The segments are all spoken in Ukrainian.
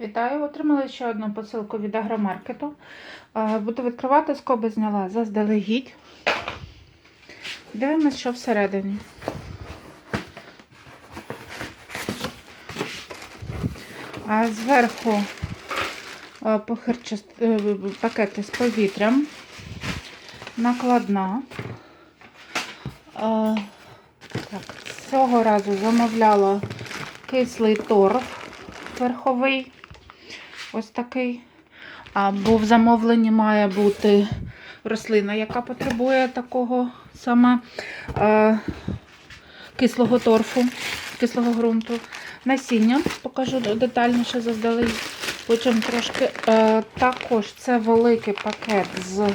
Вітаю! Отримали ще одну посилку від агромаркету. Е, Буду відкривати, скоби зняла заздалегідь. Дивимось, що всередині. А зверху е, похирчаст- е, пакети з повітрям, накладна. Так, цього разу замовляла кислий торф верховий. Ось такий. А, бо в замовленні має бути рослина, яка потребує такого саме е, кислого торфу, кислого ґрунту. Насіння покажу детальніше заздалегідь. Потім трошки. Е, також це великий пакет з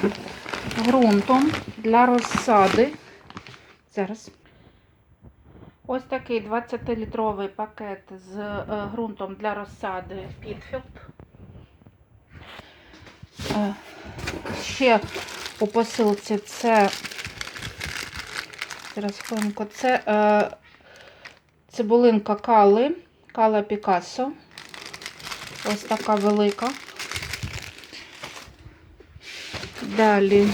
ґрунтом для розсади. Зараз. Ось такий 20-літровий пакет з е, ґрунтом для розсади Pitfield. Ще у посилці це зараз хвилинку, це е, цибулинка кали, кала Пікассо. Ось така велика. Далі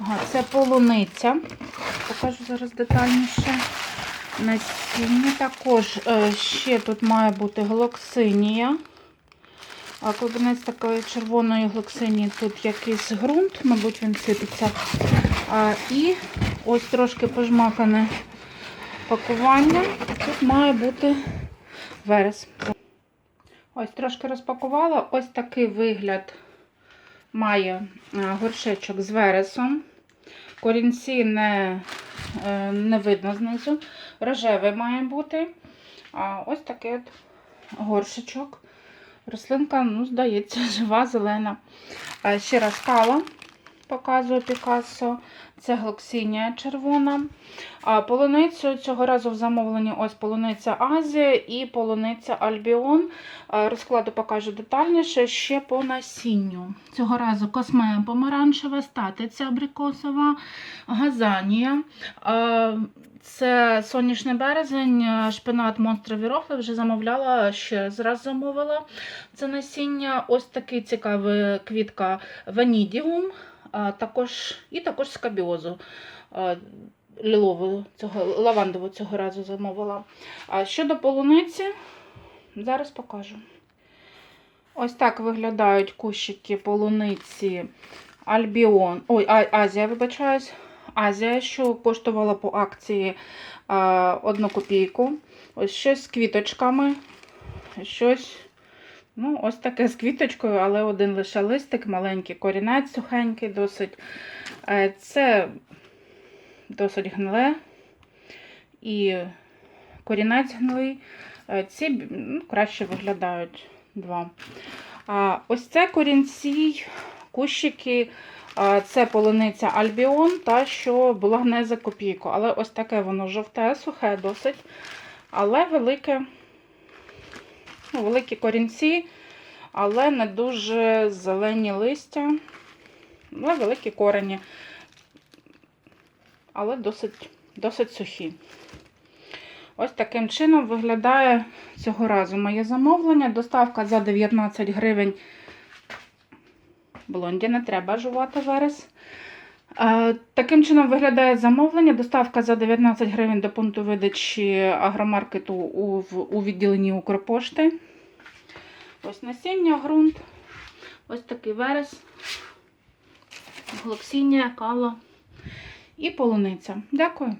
ага, це полуниця. Покажу зараз детальніше. Насіння також е, ще тут має бути глоксинія. А клубенець такої червоної глоксинії тут якийсь ґрунт, мабуть, він сипеться. А, і ось трошки пожмакане пакування. Тут має бути верес. Ось трошки розпакувала. Ось такий вигляд має горшечок з вересом. Корінці не, е, не видно знизу. Рожевий має бути. А ось такий от горшечок. Рослинка, ну, здається, жива, зелена. Ще раз кала, показую Пікассо. Це глоксинія червона. А полуницю цього разу в замовленні ось полуниця Азія і полуниця Альбіон. Розкладу покажу детальніше ще по насінню. Цього разу космея помаранчева, статиця абрикосова, газанія. Це сонячний березень, шпинат монстрові рофли вже замовляла, ще раз замовила це насіння. Ось такий цікавий квітка ванідіум, також, і також скабіозу. Лілову цього, лавандову цього разу замовила. А щодо полуниці, зараз покажу. Ось так виглядають кущики полуниці Альбіон. Ой, Азія, вибачаюсь. Азія, що коштувала по акції а, одну копійку. Ось щось з квіточками. Щось, ну, ось таке з квіточкою, але один лише листик, маленький корінець сухенький, досить. Е, Це досить гниле. І корінець гнилий. Е, Ці ну, краще виглядають два. А, ось це корінці, кущики. Це полуниця Альбіон, та що була гне за копійку. Але ось таке воно жовте, сухе досить. Але велике, великі корінці, але не дуже зелені листя. Але великі корені. Але досить, досить сухі. Ось таким чином виглядає цього разу моє замовлення. Доставка за 19 гривень. Блонді не треба жувати верес. Е, Таким чином виглядає замовлення. Доставка за 19 гривень до пункту видачі агромаркету у, відділенні Укрпошти. Ось насіння, ґрунт. Ось такий верес, глоксіння, кала і полуниця. Дякую.